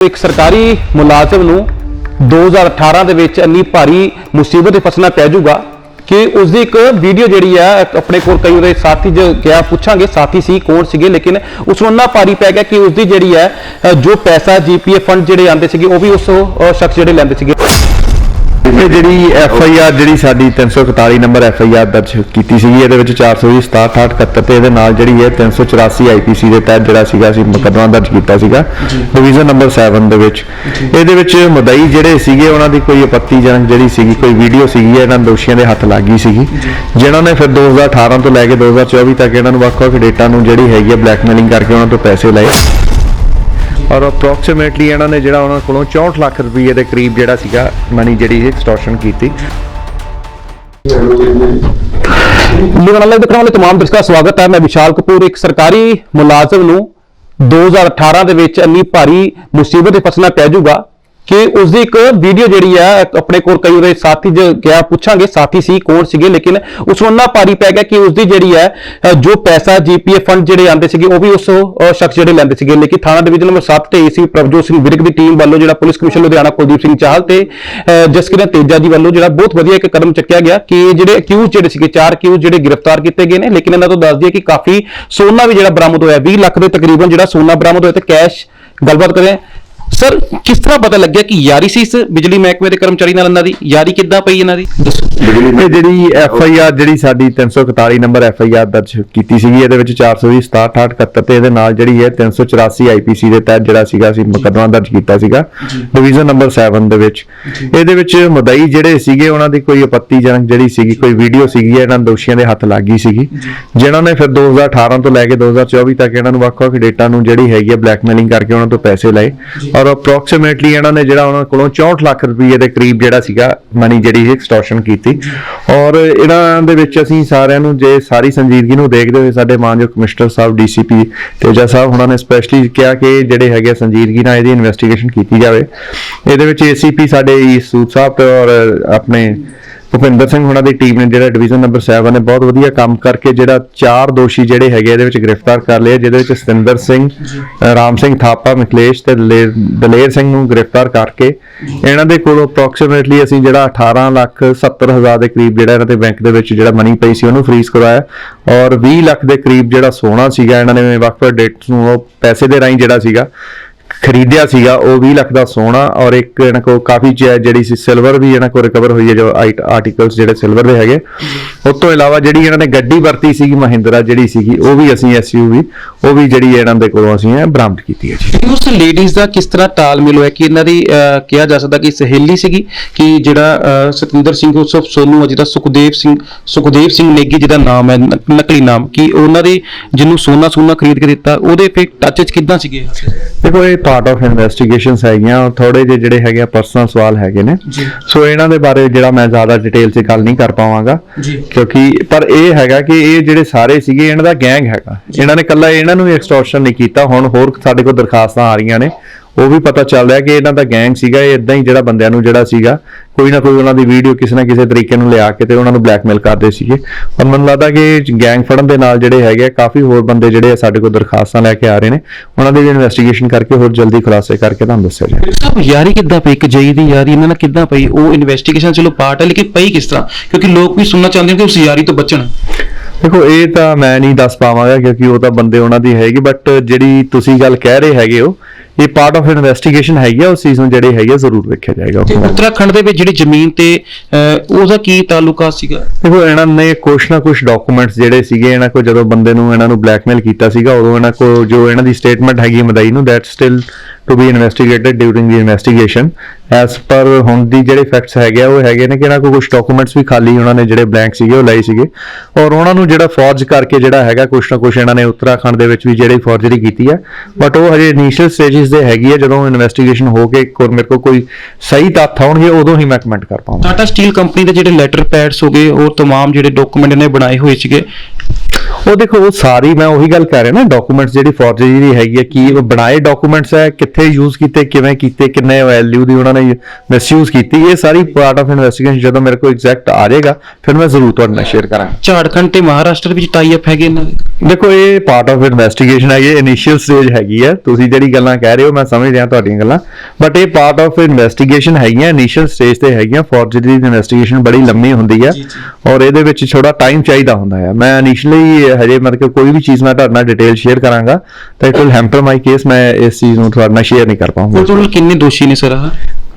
ਇੱਕ ਸਰਕਾਰੀ ਮੁਲਾਜ਼ਮ ਨੂੰ 2018 ਦੇ ਵਿੱਚ ਇੰਨੀ ਭਾਰੀ ਮੁਸੀਬਤ ਦੇ ਫਸਣਾ ਪੈ ਜਾਊਗਾ ਕਿ ਉਸ ਦੀ ਇੱਕ ਵੀਡੀਓ ਜਿਹੜੀ ਹੈ ਆਪਣੇ ਕੋਲ ਕਈ ਉਹਦੇ ਸਾਥੀ ਜੋ ਗਿਆ, ਪੁੱਛਾਂਗੇ, ਸਾਥੀ ਸੀ, ਕੌਣ ਸੀਗੇ, ਲੇਕਿਨ ਉਸ ਨੂੰ ਇੰਨਾ ਭਾਰੀ ਪੈ ਗਿਆ ਕਿ ਉਸ ਦੀ ਜਿਹੜੀ ਹੈ ਜੋ ਪੈਸਾ ਜੀਪੀਐਫ ਫੰਡ ਜਿਹੜੇ ਆਉਂਦੇ ਸੀਗੇ, ਉਹ ਵੀ ਉਸ ਸ਼ਖਸ ਜਿਹੜੇ ਲੈਂਦੇ ਸੀਗੇ। ਇਹ ਜਿਹੜੀ ਐਫ ਆਈ ਆਰ ਜਿਹੜੀ ਸਾਡੀ 341 ਨੰਬਰ ਐਫ ਆਈ ਆਰ ਦਰਜ ਕੀਤੀ ਸੀਗੀ ਇਹਦੇ ਵਿੱਚ 420 67 71 ਤੇ ਇਹਦੇ ਨਾਲ ਜਿਹੜੀ ਹੈ 384 ਆਈਪੀਸੀ ਦੇ ਤਹਿਤ ਜਿਹੜਾ ਸੀਗਾ ਅਸੀਂ ਮੁਕੱਦਮਾ ਦਰਜ ਕੀਤਾ ਸੀਗਾ ਡਿਵੀਜ਼ਨ ਨੰਬਰ 7 ਦੇ ਵਿੱਚ। ਇਹਦੇ ਵਿੱਚ ਮੁਦਈ ਜਿਹੜੇ ਸੀਗੇ ਉਹਨਾਂ ਦੀ ਕੋਈ ਆਪੱਤੀਜਨਕ ਜਿਹੜੀ ਸੀਗੀ ਕੋਈ ਵੀਡੀਓ ਸੀਗੀ ਇਹਨਾਂ ਦੋਸ਼ੀਆਂ ਦੇ ਹੱਥ ਲੱਗ ਸੀਗੀ ਜਿਨ੍ਹਾਂ ਨੇ ਫਿਰ 2018 ਤੋਂ ਲੈ ਕੇ 2024 ਤੱਕ ਇਹਨਾਂ ਨੂੰ ਵੱਖ-ਵੱਖ ਡੇਟਾ ਨੂੰ ਜਿਹੜੀ ਹੈਗੀ ਹੈ ਬਲੈਕਮੇਲਿੰਗ ਕਰਕੇ ਉਹਨਾਂ ਤੋਂ ਪੈਸੇ ਲਏ। ਔਰ ਅਪਰੋਕਸੀਮੇਟਲੀ ਇਹਨਾਂ ਨੇ ਜਿਹੜਾ ਉਹਨਾਂ ਕੋਲੋਂ 64 ਲੱਖ ਰੁਪਏ ਦੇ ਕਰੀਬ ਜਿਹੜਾ ਸੀਗਾ ਮਨੀ ਜਿਹੜੀ ਐਕਸਟੋਰਸ਼ਨ ਕੀਤੀ ਲੁਧਿਆਣਾ ਲਾਈਵ ਦੇਖਣ ਵਾਲੇ तमाम ਦਰਸ਼ਕਾਂ ਦਾ ਸਵਾਗਤ ਹੈ ਮੈਂ ਵਿਸ਼ਾਲ ਕਪੂਰ ਇੱਕ ਸਰਕਾਰੀ ਮੁਲਾਜ਼ਮ ਨੂੰ 2018 ਦੇ ਵਿੱਚ ਇੰਨੀ ਭਾਰੀ ਮੁਸੀਬਤ ਦੇ ਫਸਣਾ ਪੈ ਜਾਊਗਾ ਕਿ ਉਸ ਦੀ ਇੱਕ ਵੀਡੀਓ ਜਿਹੜੀ ਹੈ ਆਪਣੇ ਕੋਲ ਕਈ ਉਹਦੇ ਸਾਥੀ ਜੋ ਗਿਆ ਪੁੱਛਾਂਗੇ ਸਾਥੀ ਸੀ ਕੌਣ ਸੀਗੇ ਲੇਕਿਨ ਉਸ ਨੂੰ ਇੰਨਾ ਭਾਰੀ ਪੈ ਗਿਆ ਕਿ ਉਸ ਦੀ ਜਿਹੜੀ ਹੈ ਜੋ ਪੈਸਾ ਜੀਪੀਐਫ ਫੰਡ ਜਿਹੜੇ ਆਉਂਦੇ ਸੀਗੇ ਉਹ ਵੀ ਉਸ ਸ਼ਖਸ ਜਿਹੜੇ ਲੈਂਦੇ ਸੀਗੇ। ਲੇਕਿਨ ਥਾਣਾ ਡਿਵੀਜ਼ਨ ਨੰਬਰ 7 ਤੇ ਏਸੀ ਪ੍ਰਭਜੋਤ ਸਿੰਘ ਵਿਰਕ ਦੀ ਟੀਮ ਵੱਲੋਂ ਜਿਹੜਾ ਪੁਲਿਸ ਕਮਿਸ਼ਨਰ ਲੁਧਿਆਣਾ ਕੁਲਦੀਪ ਸਿੰਘ ਚਾਹਲ ਤੇ ਅ, ਜਸਕਿਰਨ ਤੇਜਾ ਜੀ ਵੱਲੋਂ ਜਿਹੜਾ ਬਹੁਤ ਵਧੀਆ ਇੱਕ ਕਦਮ ਚੱਕਿਆ ਗਿਆ ਕਿ ਜਿਹੜੇ ਅਕਿਊਜ਼ ਜਿਹੜੇ ਸੀਗੇ ਚਾਰ ਅਕਿਊਜ਼ ਜਿਹੜੇ ਗ੍ਰਿਫਤਾਰ ਕੀਤੇ ਗਏ ਨੇ। ਲੇਕਿਨ ਇਹਨਾਂ ਤੋਂ ਦੱਸ ਦਈਏ ਕਿ ਕਾਫੀ ਸੋਨਾ ਵੀ ਜਿਹੜਾ ਬਰਾਮਦ ਹੋਇਆ 20 ਲੱਖ ਦੇ ਤਕਰੀਬਨ ਜਿਹੜਾ ਸੋਨਾ ਬਰਾਮਦ ਹੋਇਆ ਤੇ ਕੈਸ਼ ਗੱਲਬਾਤ ਕਰੇ ਸਰ ਕਿਸ ਤਰ੍ਹਾਂ ਪਤਾ ਲੱਗਿਆ ਕਿ ਯਾਰੀ ਸੀ ਇਸ ਬਿਜਲੀ ਮਹਿਕਮੇ ਦੇ ਕਰਮਚਾਰੀ ਨਾਲ ਇਹਨਾਂ ਦੀ? ਯਾਰੀ ਕਿੱਦਾਂ ਪਈ ਇਹਨਾਂ ਦੀ? ਦੱਸੋ। ਇਹ ਜਿਹੜੀ ਐਫ ਆਈ ਆਰ ਜਿਹੜੀ ਸਾਡੀ 341 ਨੰਬਰ ਐਫ ਆਈ ਆਰ ਦਰਜ ਕੀਤੀ ਸੀਗੀ ਇਹਦੇ ਵਿੱਚ 420 67 71 ਤੇ ਇਹਦੇ ਨਾਲ ਜਿਹੜੀ ਹੈ 384 ਆਈਪੀਸੀ ਦੇ ਤਹਿਤ ਜਿਹੜਾ ਸੀਗਾ ਅਸੀਂ ਮੁਕੱਦਮਾ ਦਰਜ ਕੀਤਾ ਸੀਗਾ ਡਿਵੀਜ਼ਨ ਨੰਬਰ 7 ਦੇ ਵਿੱਚ। ਇਹਦੇ ਵਿੱਚ ਮੁਦਈ ਜਿਹੜੇ ਸੀਗੇ ਉਹਨਾਂ ਦੀ ਕੋਈ ਆਪੱਤੀਜਨਕ ਜਿਹੜੀ ਸੀਗੀ ਕੋਈ ਵੀਡੀਓ ਸੀਗੀ ਇਹਨਾਂ ਦੋਸ਼ੀਆਂ ਦੇ ਹੱਥ ਲੱਗ ਗਈ ਸੀਗੀ ਜਿਨ੍ਹਾਂ ਨੇ ਫਿਰ 2018 ਤੋਂ ਲੈ ਕੇ 2024 ਤੱਕ ਇਹਨਾਂ ਨੂੰ ਵੱਖ-ਵੱਖ ਡੇਟਾ ਨੂੰ ਜਿਹੜੀ ਹੈਗੀ ਹੈ ਬਲੈਕਮੇਲਿੰਗ ਕਰਕੇ ਉਹਨਾਂ ਤੋਂ ਪੈਸੇ ਲਏ। ਔਰ ਅਪਰੋਕਸੀਮੇਟਲੀ ਇਹਨਾਂ ਨੇ ਜਿਹੜਾ ਉਹਨਾਂ ਕੋਲੋਂ 64 ਲੱਖ ਰੁਪਏ ਦੇ ਕਰੀਬ ਜਿਹੜਾ ਸੀਗਾ ਮਨੀ ਜਿਹੜੀ ਐਕਸਟੋਰਸ਼ਨ ਕੀਤੀ। ਔਰ ਇਹਨਾਂ ਦੇ ਵਿੱਚ ਅਸੀਂ ਸਾਰਿਆਂ ਨੂੰ ਜੇ ਸਾਰੀ ਸੰਜੀਦਗੀ ਨੂੰ ਦੇਖਦੇ ਹੋਏ ਸਾਡੇ ਮਾਨਯੋਗ ਕਮਿਸ਼ਨਰ ਸਾਹਿਬ ਡੀਸੀਪੀ ਤੇਜਾ ਸਾਹਿਬ ਉਹਨਾਂ ਨੇ ਸਪੈਸ਼ਲੀ ਕਿਹਾ ਕਿ ਜਿਹੜੇ ਹੈਗੇ ਆ ਸੰਜੀਦਗੀ ਨਾਲ ਇਹਦੀ ਇਨਵੈਸਟੀਗੇਸ਼ਨ ਕੀਤੀ ਜਾਵੇ। ਇਹਦੇ ਵਿੱਚ ਏਸੀਪੀ ਸਾਡੇ ਸੂਦ ਸਾਹਿਬ ਤੇ ਔਰ ਆਪਣੇ ਭੁਪਿੰਦਰ ਸਿੰਘ ਹੁਣਾਂ ਦੀ ਟੀਮ ਨੇ ਜਿਹੜਾ ਡਿਵੀਜ਼ਨ ਨੰਬਰ 7 ਨੇ ਬਹੁਤ ਵਧੀਆ ਕੰਮ ਕਰਕੇ ਜਿਹੜਾ ਚਾਰ ਦੋਸ਼ੀ ਜਿਹੜੇ ਹੈਗੇ ਇਹਦੇ ਵਿੱਚ ਗ੍ਰਿਫਤਾਰ ਕਰ ਲਏ ਜਿਹਦੇ ਵਿੱਚ ਸਤਿੰਦਰ ਸਿੰਘ ਰਾਮ ਸਿੰਘ ਥਾਪਾ ਮਿਕਲੇਸ਼ ਤੇ ਦਲੇਰ ਦਲੇਰ ਸਿੰਘ ਨੂੰ ਗ੍ਰਿਫਤਾਰ ਕਰਕੇ ਇਹਨਾਂ ਦੇ ਕੋਲੋਂ ਅਪਰੋਕਸੀਮੇਟਲੀ ਅਸੀਂ ਜਿਹੜਾ 18 ਲੱਖ 70 ਹਜ਼ਾਰ ਦੇ ਕਰੀਬ ਜਿਹੜਾ ਇਹਨਾਂ ਦੇ ਬੈਂਕ ਦੇ ਵਿੱਚ ਜਿਹੜਾ ਮਨੀ ਪਈ ਸੀ ਉਹਨੂੰ ਫ੍ਰੀਜ਼ ਕਰਵਾਇਆ ਔਰ 20 ਲੱਖ ਦੇ ਕਰੀਬ ਜਿਹੜਾ ਸੋਨਾ ਸੀਗਾ ਇਹਨਾਂ ਨੇ ਵੱਖ-ਵੱਖ ਡੇਟਸ ਨੂੰ ਉਹ ਪੈਸੇ ਦੇ ਰਾਹੀਂ ਜਿਹੜਾ ਸੀਗਾ ਖਰੀਦਿਆ ਸੀਗਾ ਉਹ 20 ਲੱਖ ਦਾ ਸੋਨਾ ਔਰ ਇੱਕ ਇਹਨਾਂ ਕੋਲ ਕਾਫੀ ਜਿਹੜੀ ਸੀ ਸਿਲਵਰ ਵੀ ਇਹਨਾਂ ਕੋਲ ਰਿਕਵਰ ਹੋਈ ਹੈ ਜੋ ਆਰਟੀਕਲਸ ਜਿਹੜੇ ਸਿਲਵਰ ਦੇ ਹੈਗੇ। ਉਸ ਤੋਂ ਇਲਾਵਾ ਜਿਹੜੀ ਇਹਨਾਂ ਨੇ ਗੱਡੀ ਵਰਤੀ ਸੀਗੀ ਮਹਿੰਦਰਾ ਜਿਹੜੀ ਸੀਗੀ ਉਹ ਵੀ ਅਸੀਂ ਐਸਯੂਵੀ ਉਹ ਵੀ ਜਿਹੜੀ ਇਹਨਾਂ ਦੇ ਕੋਲੋਂ ਅਸੀਂ ਬਰਾਮਦ ਕੀਤੀ ਹੈ ਜੀ। ਉਸ ਲੇਡੀਜ਼ ਦਾ ਕਿਸ ਤਰ੍ਹਾਂ ਤਾਲਮੇਲ ਹੋਇਆ? ਕਿ ਇਹਨਾਂ ਦੀ ਕਿਹਾ ਜਾ ਸਕਦਾ ਕਿ ਸਹੇਲੀ ਸੀਗੀ? ਕਿ ਜਿਹੜਾ ਸਤਿੰਦਰ ਸਿੰਘ ਉਸਫ ਸੋਨੂ ਜਿਹੜਾ ਸੁਖਦੇਵ ਸਿੰਘ ਸੁਖਦੇਵ ਸਿੰਘ ਨੇਗੀ ਜਿਹਦਾ ਨਾਮ ਹੈ ਨਕ- ਨਕਲੀ ਨਾਮ ਕਿ ਉਹਨਾਂ ਦੇ ਜਿਹਨੂੰ ਸੋਨਾ ਸੋਨਾ ਖਰੀਦ ਕੇ ਦਿੱਤਾ ਉਹਦੇ ਫਿਰ ਟੱਚ 'ਚ ਕਿੱਦਾਂ ਸੀਗੇ? ਦੇਖੋ ਇਹ ਪਾਰਟ ਆਫ ਇਨਵੈਸਟੀਗੇਸ਼ਨਸ ਹੈਗੀਆਂ ਥੋੜੇ ਜਿਹੇ ਜਿਹੜੇ ਹੈਗੇ ਪਰਸਨਲ ਸਵਾਲ ਹੈਗੇ ਨੇ। ਸੋ ਇਹਨਾਂ ਦੇ ਬਾਰੇ ਜਿਹੜਾ ਮੈਂ ਜ਼ਿਆਦਾ ਡਿਟੇਲ 'ਚ ਗੱਲ ਨਹੀਂ ਕਰ ਪਾਵਾਂਗਾ। ਕਿਉਂਕਿ ਪਰ ਇਹ ਹੈਗਾ ਕਿ ਇਹ ਜਿਹੜੇ ਸਾਰੇ ਸੀਗੇ ਇਹਨਾਂ ਦਾ ਗੈਂਗ ਹੈਗਾ। ਇਹਨਾਂ ਨੇ ਕੱਲਾ ਇਹਨਾਂ ਨੂੰ ਐਕਸਟੋਰਸ਼ਨ ਨਹੀਂ ਕੀਤਾ। ਹੁਣ ਹੋਰ ਸਾਡੇ ਕੋਲ ਦਰਖਾਸਤਾਂ ਆ ਰਹੀਆਂ ਨੇ। ਉਹ ਵੀ ਪਤਾ ਚੱਲ ਰਿਹਾ ਕਿ ਇਹਨਾਂ ਦਾ ਗੈਂਗ ਸੀਗਾ ਇਹ ਇਦਾਂ ਹੀ ਜਿਹੜਾ ਬੰਦਿਆਂ ਨੂੰ ਜਿਹੜਾ ਸੀਗਾ ਕੋਈ ਨਾ ਕੋਈ ਉਹਨਾਂ ਦੀ ਵੀਡੀਓ ਕਿਸੇ ਨਾ ਕਿਸੇ ਤਰੀਕੇ ਨੂੰ ਲਿਆ ਕੇ ਤੇ ਉਹਨਾਂ ਨੂੰ ਬਲੈਕਮੇਲ ਕਰਦੇ ਸੀਗੇ। ਔਰ ਮੈਨੂੰ ਲੱਗਦਾ ਕਿ ਗੈਂਗ ਫੜਨ ਦੇ ਨਾਲ ਜਿਹੜੇ ਹੈਗੇ ਕਾਫੀ ਹੋਰ ਬੰਦੇ ਜਿਹੜੇ ਸਾਡੇ ਕੋਲ ਦਰਖਾਸਤਾਂ ਲੈ ਕੇ ਆ ਰਹੇ ਨੇ। ਉਹਨਾਂ ਦੀ ਵੀ ਇਨਵੈਸਟੀਗੇਸ਼ਨ ਕਰਕੇ ਹੋਰ ਜਲਦੀ ਖੁਲਾਸੇ ਕਰਕੇ ਤੁਹਾਨੂੰ ਦੱਸਿਆ ਜਾਏ। ਸਭ ਯਾਰੀ ਕਿੱਦਾਂ ਪਈ? ਇੱਕ ਜਈ ਦੀ ਯਾਰੀ ਇਹਨਾਂ ਨਾਲ ਕਿੱਦਾਂ ਪਈ? ਉਹ ਇਨਵੈਸਟੀਗੇਸ਼ਨ ਚਲੋ ਪਾਰਟ ਹੈ ਲੇਕਿਨ ਪਈ ਕਿਸ ਤਰ੍ਹਾਂ? ਕਿਉਂਕਿ ਲੋਕ ਵੀ ਸੁਣਨਾ ਚਾਹੁੰਦੇ ਨੇ ਕਿ ਉਸ ਯਾਰੀ ਤੋਂ ਬਚਣ। ਦੇਖੋ ਇਹ ਤਾਂ ਮੈਂ ਨਹੀਂ ਦੱਸ ਪਾਵਾਂਗਾ ਕਿਉਂਕਿ ਉਹ ਤਾਂ ਬੰਦੇ ਉਹਨਾਂ ਦੀ ਹੈਗੀ ਬਟ ਜਿਹੜੀ ਤੁਸੀਂ ਗੱਲ ਕਹਿ ਰਹੇ ਹੈਗੇ ਹੋ ਇਹ ਪਾਰਟ ਆਫ ਇਨਵੈਸਟੀਗੇਸ਼ਨ ਹੈਗੀ ਆ ਉਸ ਚੀਜ਼ ਨੂੰ ਜਿਹੜੇ ਹੈਗੇ ਆ, ਜ਼ਰੂਰ ਵੇਖਿਆ ਜਾਏਗਾ। ਤੇ ਉੱਤਰਾਖੰਡ ਦੇ ਵਿੱਚ ਜਿਹੜੀ ਜ਼ਮੀਨ ਤੇ ਅਹ, ਉਹਦਾ ਕੀ ਤਾਲੁਕਾ ਸੀਗਾ? ਦੇਖੋ ਇਹਨਾਂ ਨੇ ਕੁਛ ਨਾ ਕੁਛ ਡਾਕੂਮੈਂਟਸ ਜਿਹੜੇ ਸੀਗੇ ਇਹਨਾਂ ਕੋਲ ਜਦੋਂ ਬੰਦੇ ਨੂੰ ਇਹਨਾਂ ਨੂੰ ਬਲੈਕਮੇਲ ਕੀਤਾ ਸੀਗਾ ਉਦੋਂ ਇਹਨਾਂ ਕੋਲ ਜੋ ਇਹਨਾਂ ਦੀ ਸਟੇਟਮੈਂਟ ਹੈਗੀ ਮਦਈ ਨੂੰ that still to be investigated during the investigation S ਪਰ ਹੁਣ ਦੀ ਜਿਹੜੇ ਫੈਕਟਸ ਹੈਗੇ ਆ, ਉਹ ਹੈਗੇ ਨੇ ਕਿ ਇਹਨਾਂ ਕੋਲ ਕੁਝ ਡਾਕੂਮੈਂਟਸ ਵੀ ਖਾਲੀ ਉਹਨਾਂ ਨੇ ਜਿਹੜੇ ਬਲੈਂਕ ਸੀਗੇ, ਉਹ ਲਾਈ ਸੀਗੇ। ਔਰ ਉਹਨਾਂ ਨੂੰ ਜਿਹੜਾ ਫੌਰਜ ਕਰਕੇ ਜਿਹੜਾ ਹੈਗਾ ਕੁਝ ਨਾ ਕੁਝ ਇਹਨਾਂ ਨੇ ਉੱਤਰਾਖੰਡ ਦੇ ਵਿੱਚ ਵੀ ਜਿਹੜੀ ਫੌਰਜਰੀ ਕੀਤੀ ਹੈ ਬਟ ਉਹ ਹਜੇ ਇਨੀਸ਼ੀਅਲ ਸਟੇਜਸ ਦੇ ਹੈਗੀ ਹੈ ਜਦੋਂ ਇਨਵੈਸਟੀਗੇਸ਼ਨ ਹੋ ਕੇ ਕੋਰ ਮੇਰੇ ਕੋ ਕੋਈ ਸਹੀ ਤੱਥ ਆਉਣਗੇ, ਉਦੋਂ ਹੀ ਮੈਂ ਕਮੈਂਟ ਕਰ ਪਾਉਂਗਾ ਟਾਟਾ ਸਟੀਲ ਕੰਪਨੀ ਦੇ ਜਿਹੜੇ ਲੈਟਰ ਪੈਡਸ ਹੋਗੇ ਉਹ तमाम ਜਿਹੜੇ ਡਾਕੂਮੈਂਟ ਨੇ ਬਣਾਏ ਹੋਏ ਸੀਗੇ। ਉਹ ਦੇਖੋ ਉਹ ਸਾਰੀ ਮੈਂ ਉਹੀ ਗੱਲ ਕਰ ਰਿਹਾ ਨਾ ਡਾਕੂਮੈਂਟਸ ਜਿਹੜੀ ਫੋਰਜਰੀ ਦੀ ਹੈਗੀ ਹੈ ਕੀ ਉਹ ਬਣਾਏ ਡਾਕੂਮੈਂਟਸ ਹੈ ਕਿੱਥੇ ਯੂਜ਼ ਕੀਤੇ ਕਿਵੇਂ ਕੀਤੇ ਕਿੰਨੇ ਵੈਲਿਊ ਦੀ ਉਹਨਾਂ ਨੇ ਮਿਸਯੂਜ਼ ਕੀਤੀ ਇਹ ਸਾਰੀ ਪਾਰਟ ਆਫ ਇਨਵੈਸਟੀਗੇਸ਼ਨ ਜਦੋਂ ਮੇਰੇ ਕੋਲ ਐਗਜ਼ੈਕਟ ਆ ਜਾਏਗਾ ਫਿਰ ਮੈਂ ਜ਼ਰੂਰ ਤੁਹਾਡੇ ਨਾਲ ਸ਼ੇਅਰ ਕਰਾਂਗਾ। ਝਾੜਖੰਡ ਤੇ ਮਹਾਰਾਸ਼ਟਰ ਵਿੱਚ ਟਾਈ ਅਪ ਹੈਗੇ ਇਹਨਾਂ ਦੇ? ਦੇਖੋ ਇਹ ਪਾਰਟ ਆਫ ਇਨਵੈਸਟੀਗੇਸ਼ਨ ਹੈ ਇਹ ਇਨੀਸ਼ੀਅਲ ਸਟੇਜ ਹੈਗੀ ਹੈ ਤੁਸੀਂ ਜਿਹੜੀ ਗੱਲਾਂ ਕਹਿ ਰਹੇ ਹੋ ਮੈਂ ਸਮਝ ਰਿਹਾ ਤੁਹਾਡੀਆਂ ਗੱਲਾਂ ਬਟ ਇਹ ਪਾਰਟ ਆਫ ਇਨਵੈਸਟੀਗੇਸ਼ਨ ਹੈਗੀਆਂ ਇਨੀਸ਼ੀਅਲ ਸਟੇਜ ਤੇ ਹੈਗੀਆਂ ਫੋਰਜਰੀ ਦੀ ਇਨਵੈਸਟੀਗੇਸ਼ਨ ਬੜੀ ਲੰਮੀ ਹੁੰਦੀ ਹੈ ਔਰ ਇਹਦੇ ਵਿੱਚ ਥੋੜਾ ਟਾਈਮ ਚਾਹੀਦਾ ਹੁੰਦਾ ਹੈ ਮੈਂ ਇਨੀਸ਼ੀਅਲੀ ਹਜੇ ਮਤਲਬ ਕੋਈ ਵੀ ਚੀਜ਼ ਮੈਂ ਤੁਹਾਡੇ ਨਾਲ ਡਿਟੇਲ ਸ਼ੇਅਰ ਕਰਾਂਗਾ ਤਾਂ it will hamper my case ਮੈਂ ਇਸ ਚੀਜ਼ ਨੂੰ ਤੁਹਾਡੇ ਨਾਲ ਸ਼ੇਅਰ ਨਹੀਂ ਕਰ ਪਾਉਂਗਾ। ਟੋਟਲ ਕਿੰਨੇ ਦੋਸ਼ੀ ਨੇ ਸਰ ਆਹ?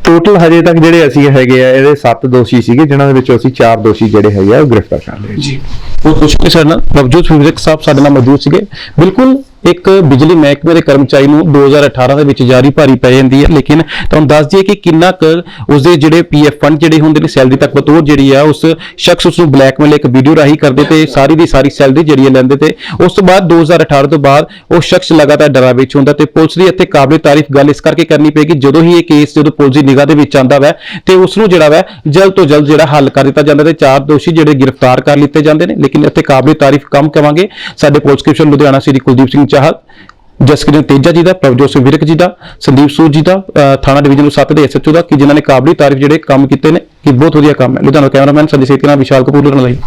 ਟੋਟਲ ਹਜੇ ਤੱਕ ਜਿਹੜੇ ਅਸੀਂ ਹੈਗੇ ਆ ਇਹਦੇ 7 ਦੋਸ਼ੀ ਸੀਗੇ ਜਿਨ੍ਹਾਂ ਦੇ ਵਿੱਚੋਂ ਅਸੀਂ 4 ਦੋਸ਼ੀ ਜਿਹੜੇ ਹੈਗੇ ਆ ਉਹ ਗ੍ਰਿਫਤਾਰ ਕਰ ਲਏ। ਜੀ। ਉਹ ਕੁਝ ਨਹੀਂ ਸਰ ਨਾ? ਨਵਜੋਤ ਵਿਵੇਕ ਸਾਹਿਬ ਸਾਡੇ ਨਾਲ ਮੌਜੂਦ ਸੀਗੇ। ਬਿਲਕੁਲ ਇੱਕ ਬਿਜਲੀ ਮਹਿਕਮੇ ਦੇ ਕਰਮਚਾਰੀ ਨੂੰ 2018 ਦੇ ਵਿੱਚ ਜਾਰੀ ਭਾਰੀ ਪੈ ਜਾਂਦੀ ਹੈ। ਲੇਕਿਨ ਤੁਹਾਨੂੰ ਦੱਸ ਦਈਏ ਕਿ ਕਿੰਨਾ ਕੁ ਉਸਦੇ ਜਿਹੜੇ ਪੀਐਫ ਫੰਡ ਜਿਹੜੇ ਹੁੰਦੇ ਨੇ, ਸੈਲਰੀ ਤੱਕ ਬਤੌਰ ਜਿਹੜੀ ਆ, ਉਸ ਸ਼ਖਸ ਉਸ ਨੂੰ ਬਲੈਕਮੇਲ ਇੱਕ ਵੀਡੀਓ ਰਾਹੀਂ ਕਰਦੇ ਤੇ ਸਾਰੀ ਦੀ ਸਾਰੀ ਸੈਲਰੀ ਜਿਹੜੀ ਹੈ ਲੈਂਦੇ ਤੇ ਉਸ ਤੋਂ ਬਾਅਦ 2018 ਤੋਂ ਬਾਅਦ ਉਹ ਸ਼ਖਸ ਲਗਾਤਾਰ ਡਰਾਂ ਵਿੱਚ ਹੁੰਦਾ ਤੇ ਪੁਲਿਸ ਦੀ ਇੱਥੇ ਕਾਬਲੇ ਤਾਰੀਫ ਗੱਲ ਇਸ ਕਰਕੇ ਕਰਨੀ ਪਏਗੀ, ਜਦੋਂ ਹੀ ਇਹ ਕੇਸ ਜਦੋਂ ਪੁਲਿਸ ਦੀ ਨਿਗਾਹ ਦੇ ਵਿੱਚ ਆਂਦਾ ਵੈ ਤੇ ਉਸ ਨੂੰ ਜਿਹੜਾ ਵੈ ਜਲਦ ਤੋਂ ਜਲਦ ਜਿਹੜਾ ਹੱਲ ਕਰ ਦਿੱਤਾ ਜਾਂਦਾ ਤੇ ਚਾਰ ਦੋਸ਼ੀ ਜਿਹੜੇ ਗ੍ਰਿਫਤਾਰ ਕਰ ਲਿੱਤੇ ਜਾਂਦੇ ਨੇ। ਲੇਕਿਨ ਇੱਥੇ ਕਾਬਲੇ ਤਾਰੀਫ ਕੰਮ ਕਵਾਂਗੇ। ਸਾਡੇ ਪੁਲਿਸ ਕਮਿਸ਼ਨ ਲੁਧਿਆਣਾ ਸ੍ਰੀ ਕੁਲਦੀਪ ਸਿੰਘ ਚਾਹਲ ਜਸਕਰਨ ਤੇਜਾ ਜੀ ਦਾ, ਪ੍ਰਭਜੋਤ ਸਿੰਘ ਵਿਰਕ ਜੀ ਦਾ, ਸੰਦੀਪ ਸੂਰ ਜੀ ਦਾ ਥਾਣਾ ਡਿਵੀਜ਼ਨ 7 ਦੇ ਐਸਐਚਓ ਦਾ, ਕਿ ਜਿਨ੍ਹਾਂ ਨੇ ਕਾਬਲੀ ਤਾਰੀਫ ਜਿਹੜੇ ਕੰਮ ਕੀਤੇ ਨੇ, ਕਿ ਬਹੁਤ ਵਧੀਆ ਕੰਮ ਹੈ। ਲੁਧਿਆਣਾ ਕੈਮਰਾਮੈਨ ਸੰਜੇ ਸੇਤੀ ਨਾਲ ਵਿਸ਼ਾਲ ਕਪੂਰ ਲੁਧਿਆਣਾ ਲਈ।